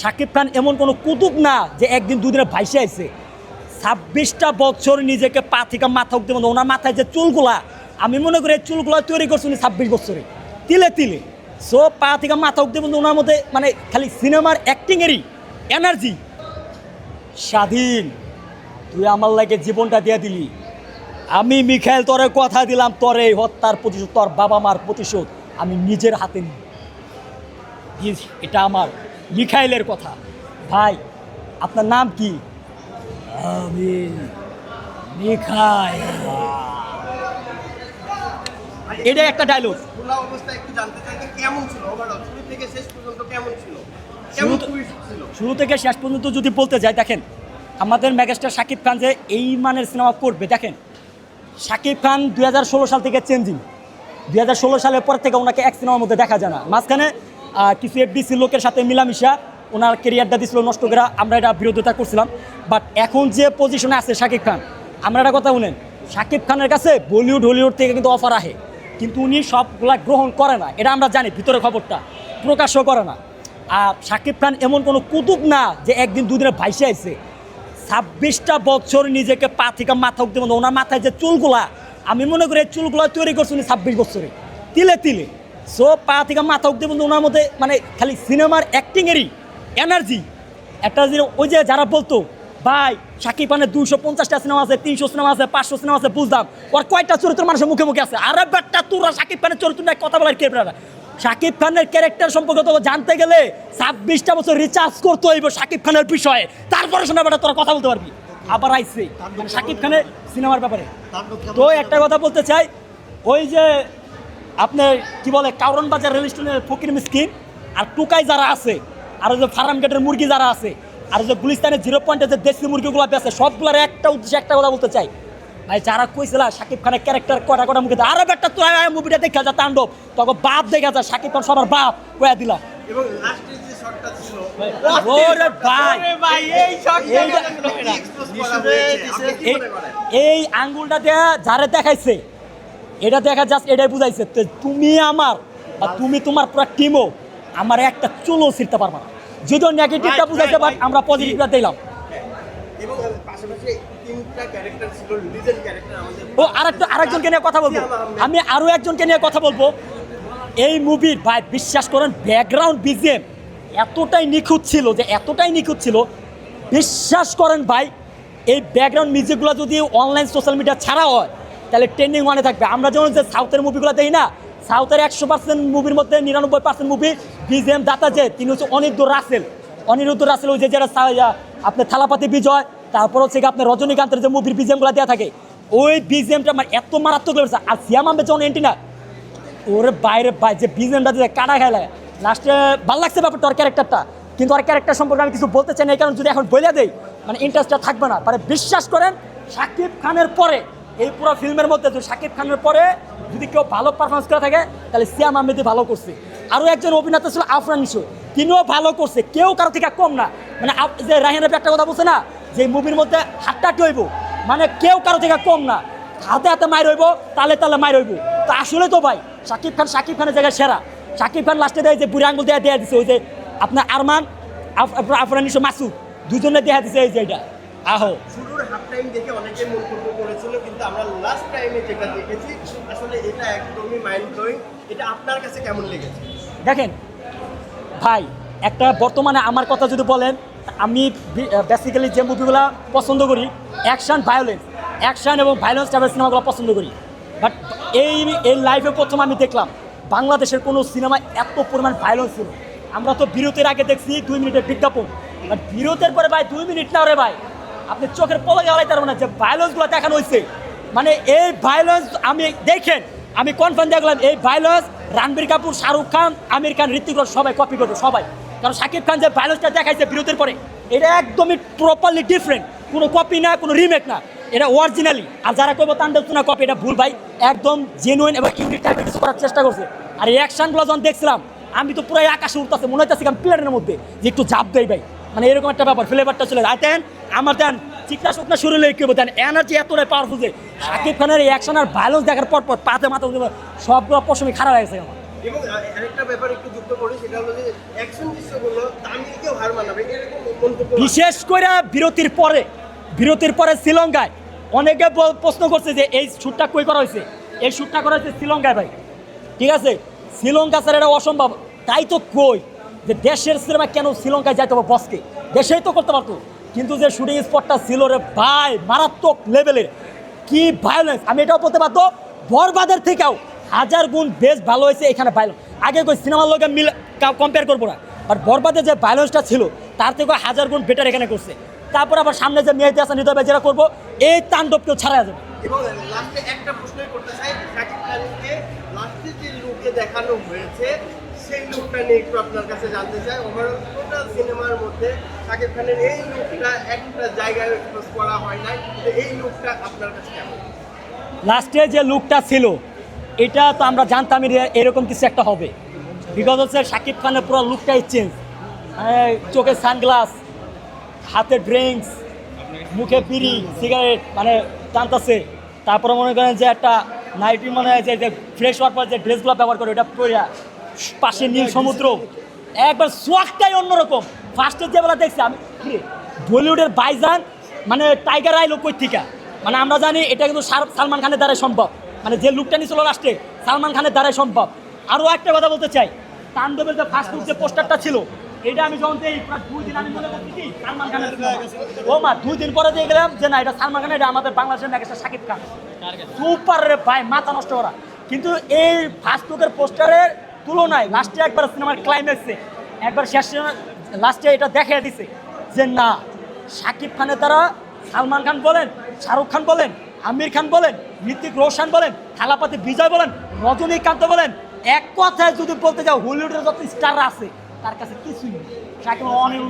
শাকিব খান এমন কোনো কুতুব না যে একদিন দুদিনে ভাইসে আইছে। ছাব্বিশটা বছর নিজেকে পা থেকে মাথা উঠতে ওনার মাথায় যে চুলগুলা, আমি মনে করি এই চুলগুলা তৈরি করছি ছাব্বিশ বছরে। তিলে তিলে। সো পা থেকে মাথা উঠতে মতো ওনার মধ্যে মানে খালি সিনেমার অ্যাক্টিংয়েরই এনার্জি স্বাধীন। তুই আমার লাগে জীবনটা দিয়ে দিলি। আমি মিখাইল, তোরে কথা দিলাম, তোরে হত্যার প্রতিশোধ, তোর বাবা মার প্রতিশোধ আমি নিজের হাতে নিই। এটা আমার। মিখাইলের কথা। ভাই আপনার নাম কি? আমি মিখাইল। এটা একটা ডায়লগ খোলা অবস্থায় একটু জানতে চাই কেমন ছিল ওভারঅল শুরু থেকে শেষ পর্যন্ত কেমন ছিল? শুরু তো- twist ছিল? শুরু থেকে শেষ পর্যন্ত যদি বলতে যাই দেখেন আমাদের মেগাস্টার শাকিব খান যে এই মানের সিনেমা করবে দেখেন শাকিব খান দুই হাজার ষোলো সাল থেকে চেঞ্জিং দুই হাজার ষোলো সালের পর থেকে ওনাকে এক সিনেমার মধ্যে দেখা যায় না। মাঝখানে কিছু এফডিসি লোকের সাথে মিলামিশা ওনার কেরিয়ারটা দিছিল নষ্ট করা আমরা এটা বিরোধিতা করছিলাম। বাট এখন যে পজিশনে আছে শাকিব খান, আমরা একটা কথা শুনেন, শাকিব খানের কাছে বলিউড হলিউড থেকে কিন্তু অফার আহে কিন্তু উনি সবগুলা গ্রহণ করে না। এটা আমরা জানি, ভিতরে খবরটা, প্রকাশও করে না। আর শাকিব খান এমন কোনো কুতুব না যে একদিন দুদিনে ভাইসে আইছে। ছাব্বিশটা বছর নিজেকে পা থেকে মাথা উঠতে ওনার মাথায় যে চুলগুলা, আমি মনে করি চুলগুলা তৈরি করছি উনি ছাব্বিশ বছরে। তিলে তিলে। সো পা থেকে মাথা উঠতে মতো ওনার মধ্যে মানে খালি সিনেমার অ্যাক্টিংয়েরই এনার্জি একটা যে ওই যে যারা বলতো ভাই শাকিব খানের দুশো পঞ্চাশটা সিনেমা আছে তিনশো সিনেমা আছে পাঁচশো সিনেমা আছে বুঝলাম। ওর কয়টা চরিত্র মানুষের মুখে মুখে আছে? আরে ব্যাটটা তোরা শাকিব খানের চরিত্র নিয়ে কথা বলার কে ব্যাপার? শাকিব খানের ক্যারেক্টার সম্পর্কে তো জানতে গেলে ছাব্বিশটা বছর রিচার্জ করতে হইব শাকিব খানের বিষয়ে। তারপরে শোনা বেটা তোরা কথা বলতে পারবি। আবার আইসে। মানে শাকিব খানের সিনেমার ব্যাপারে। তো একটা কথা বলতে চাই ওই যে আপনার কি বলে কারণ বাজার রেল স্টেশনের ফকির মিসকিন আর টুকাই যারা আছে আর যে ফার্ম গেটের মুরগি যারা আছে আর যে গুলিস্তানের জিরো পয়েন্টে যে দেশি মুরগিগুলো বেছে সবগুলোর একটা উদ্দেশ্যে একটা কথা বলতে চাই। ভাই যারা কইছিল শাকিব খানের ক্যারেক্টার কটা কটা মুখে দেয়, একটা তোরা মুভিটা দেখা যা তাণ্ডব। তখন বাপ দেখা যায় শাকিব খান সবার বাপ কয়া দিলাম এবং লাস্টের যে শটটা ছিল ওরে ভাই। ভাই এই শটটা এইটা- এক্সপোজ করা হয়েছে আপনি কি এই- এই আঙ্গুলটা দেয়া যারে দেখাইছে এটা দেখা জাস্ট এটাই বুঝাইছে তুমি আমার বা তুমি তোমার পুরো টিমও আমার একটা চুলও ছিঁড়তে পারবা না। যদিও নেগেটিভটা বুঝাইতে right. আমরা পজিটিভটা দিলাম। আমাদের ও আরেকটা আরেকজনকে নিয়ে কথা বলব। আমি আরও একজনকে নিয়ে কথা বলব। এই মুভির ভাই বিশ্বাস করেন ব্যাকগ্রাউন্ড বিজিএম এতটাই নিখুঁত ছিল যে এতটাই নিখুঁত ছিল। বিশ্বাস করেন ভাই এই ব্যাকগ্রাউন্ড মিউজিকগুলো যদি অনলাইন সোশ্যাল মিডিয়া ছাড়া হয় তাহলে ট্রেন্ডিং ওয়ানে থাকবে। আমরা যেমন যে সাউথের মুভিগুলো দেখি না সাউথের একশো পার্সেন্ট মুভির মধ্যে নিরানব্বই পার্সেন্ট মুভি বিজিএম দাতা যে, তিনি হচ্ছে অনিরুদ্ধ রাসেল। অনিরুদ্ধ রাসেল ওই যে, যারা আপনার থালাপাতি বিজয়, তারপর হচ্ছে আপনার রজনীকান্তের যে মুভির বিজিএমগুলো দেওয়া থাকে, ওই বিজিএমটা আমার এত মারাত্মক লেগেছে। আর সিয়াম আহমেদ যখন এন্টি না ওরে বাইরে বাই, যে বিজিএমটা দিয়ে কাটা খেলে লাস্টে ভালো লাগছে ব্যাপারটা ওর ক্যারেক্টারটা কিন্তু ওর ক্যারেক্টার সম্পর্কে আমি কিছু বলতে চাই না, এই কারণ যদি এখন বলে দেই মানে ইন্টারেস্টটা থাকবে না। মানে বিশ্বাস করেন শাকিব খানের পরে এই পুরো ফিল্মের মধ্যে যদি শাকিব খানের পরে যদি কেউ ভালো পারফরমেন্স করে থাকে, তাহলে সিয়াম আহমেদি ভালো করছে। আরও একজন অভিনেতা ছিল আফরান নিশো তিনিও ভালো করছে। কেউ কারও থেকে কম না। মানে যে রাহিন রাফি একটা কথা বলছে না, যে মুভির মধ্যে হাট্টাটি হইব মানে কেউ কারও থেকে কম না। হাতে হাতে মাই রইব তালে তালে মাই রইব তো আসলে তো ভাই, শাকিব খান, শাকিব খানের জায়গায় সেরা। শাকিব খান লাস্টে দেয় যে বুড়ি আঙ্গুল দেয়া দেয়া দিছে, ওই যে আপনার আরমান আফরান নিশো মাসুদ, দুজনে দেয়া দিছে এই যে এটা। আহো। শুরুর হাফ টাইম দেখে অনেকে মন্তব্য করেছিল কিন্তু আমরা লাস্ট টাইমে যেটা দেখেছি আসলে এটা একদমই মাইন্ড ব্লোয়িং এটা আপনার কাছে কেমন লেগেছে? দেখেন ভাই একটা বর্তমানে আমার কথা যদি বলেন আমি বেসিক্যালি যে মুভিগুলো পছন্দ করি অ্যাকশন ভায়োলেন্স অ্যাকশন এবং ভায়োলেন্স টাইপের সিনেমাগুলো পছন্দ করি। বাট এই এই লাইফে প্রথম আমি দেখলাম বাংলাদেশের কোনো সিনেমা এত পরিমাণ ভায়োলেন্স ছিল। আমরা তো বিরতির আগে দেখছি দুই মিনিটের বিজ্ঞাপন। বাট বিরতির পরে ভাই দুই মিনিট না রে ভাই। আপনি চোখের পলকে গলাইতে পারবেন না যে ভায়োলেন্সগুলো দেখানো হয়েছে মানে এই ভায়োলেন্স আমি, দেখেন, আমি কনফার্ম দেখলাম এই ভায়োলেন্স রণবীর কাপুর, শাহরুখ খান, আমির খান ঋতিক রোশন, সবাই কপি করবে, সবাই। কারণ শাকিব খান যে ভায়োলেন্সটা দেখাইছে বিরতির পরে, এটা একদমই প্রপারলি ডিফারেন্ট কোনো কপি না, কোনো রিমেক না। এটা অরিজিনালি আর যারা করব তান্ডব না কপি এটা ভুল ভাই। একদম জেনুইন এবং ইউনিক টাইপের কিছু করার চেষ্টা করছে। আর এই অ্যাকশনগুলো যখন দেখছিলাম, আমি তো পুরো আকাশে উঠতেছে মনে হচ্ছে আমি প্লেনের মধ্যে। যে একটু জাপ দেয় ভাই। মানে এরকম একটা ব্যাপার ফ্লেভারটা চলে যায়। দেন আমার দেন চিকনা শুকনা শুরু হলে কি দেন এনার্জি এতটাই পাওয়ারফুল যে শাকিব খানের এই অ্যাকশন আর ভায়োলেন্স দেখার পর পর পাতে মাথা উঠে সবগুলো পশমি খারাপ হয়ে গেছে আমার। এবং আরেকটা ব্যাপার একটু যুক্ত করি সেটা হলো যে অ্যাকশন দৃশ্যগুলো তামিলকেও হার মানাবে এরকম মন্তব্য বিশেষ করে বিরতির পরে বিরতির পরে শ্রীলঙ্কায় অনেকে প্রশ্ন করছে যে এই শ্যুটটা কই করা হয়েছে? এই শ্যুটটা করা হয়েছে শ্রীলঙ্কায় ভাই। ঠিক আছে? শ্রীলঙ্কা স্যার এটা অসম্ভব। তাই তো কই? যে দেশের সিনেমা কেন শ্রীলঙ্কায় যাইতে হবে বসকে? দেশেই তো করতে পারতো। কিন্তু যে শুটিং স্পটটা ছিল রে ভাই, মারাত্মক লেভেলের কি ভায়োলেন্স আমি এটাও বলতে পারতো বরবাদের থেকেও হাজার গুণ বেশ ভালো হয়েছে এখানে ভাইলেন্স আগে কই সিনেমার লোকে মিল কম্পেয়ার করব না। আর বরবাদের যে ভায়োলেন্সটা ছিল, তার থেকে হাজার গুণ বেটার এখানে করছে। তারপর আবার সামনে যে মেয়েতে আসা নিতে হবে যেটা করব, এই তাণ্ডব কেউ ছাড়া যাবে একটা করতে চাই দেখানো হয়েছে সেই লুকটা নিয়ে একটু আপনার কাছে জানতে চাই। ওভারঅল টোটাল সিনেমার মধ্যে শাকিব খানের এই লুকটা একটা জায়গায় এক্সপোজ করা হয় নাই। এই লুকটা আপনার কাছে কেমন? লাস্টে যে লুকটা ছিল, এটা তো আমরা জানতামই এরকম কিছু একটা হবে। বিকজ হচ্ছে শাকিব খানের পুরো লুকটাই চেঞ্জ মানে চোখে সানগ্লাস হাতে ড্রিঙ্কস মুখে বিড়ি সিগারেট মানে টানতাছে। তারপরে মনে করেন যে একটা নাইটি মনে হয় যে ফ্রেশ হওয়ার পর যে ড্রেসগুলো ব্যবহার করে, ওটা পরে পাশে নীল সমুদ্র। একবার সোয়াকটাই অন্যরকম। ফার্স্টে যে বেলা দেখছি আমি বলিউডের বাইজান মানে টাইগার আইলো কই থেকে মানে আমরা জানি এটা কিন্তু সালমান খানের দ্বারাই সম্ভব। মানে যে লুকটা নিয়েছিল লাস্টে সালমান খানের দ্বারাই সম্ভব। আরও একটা কথা বলতে চাই তাণ্ডবের যে ফার্স্ট লুক যে পোস্টারটা ছিল এটা আমি যখন দুই দিন আমি মনে করছি কি সালমান খানের ও মা দুই দিন পরে দিয়ে গেলাম যে না এটা সালমান খান এটা আমাদের বাংলাদেশের ম্যাগেস্টার শাকিব খান। সুপার রে ভাই মাথা নষ্ট করা কিন্তু এই ফার্স্ট লুকের পোস্টারের তুলনায় লাস্টে একবার সিনেমার ক্লাইম্যাক্সে একবার শেষ লাস্টে এটা দেখিয়ে দিছে যে না শাকিব খানের দ্বারা সালমান খান বলেন, শাহরুখ খান বলেন, আমির খান বলেন ঋতিক রোশন বলেন, থালাপাতি বিজয় বলেন, রজনীকান্ত বলেন, এক কথায় যদি বলতে যাও হলিউডের যত স্টার আছে, তার কাছে কিছুই নেই। শাকিব অনিল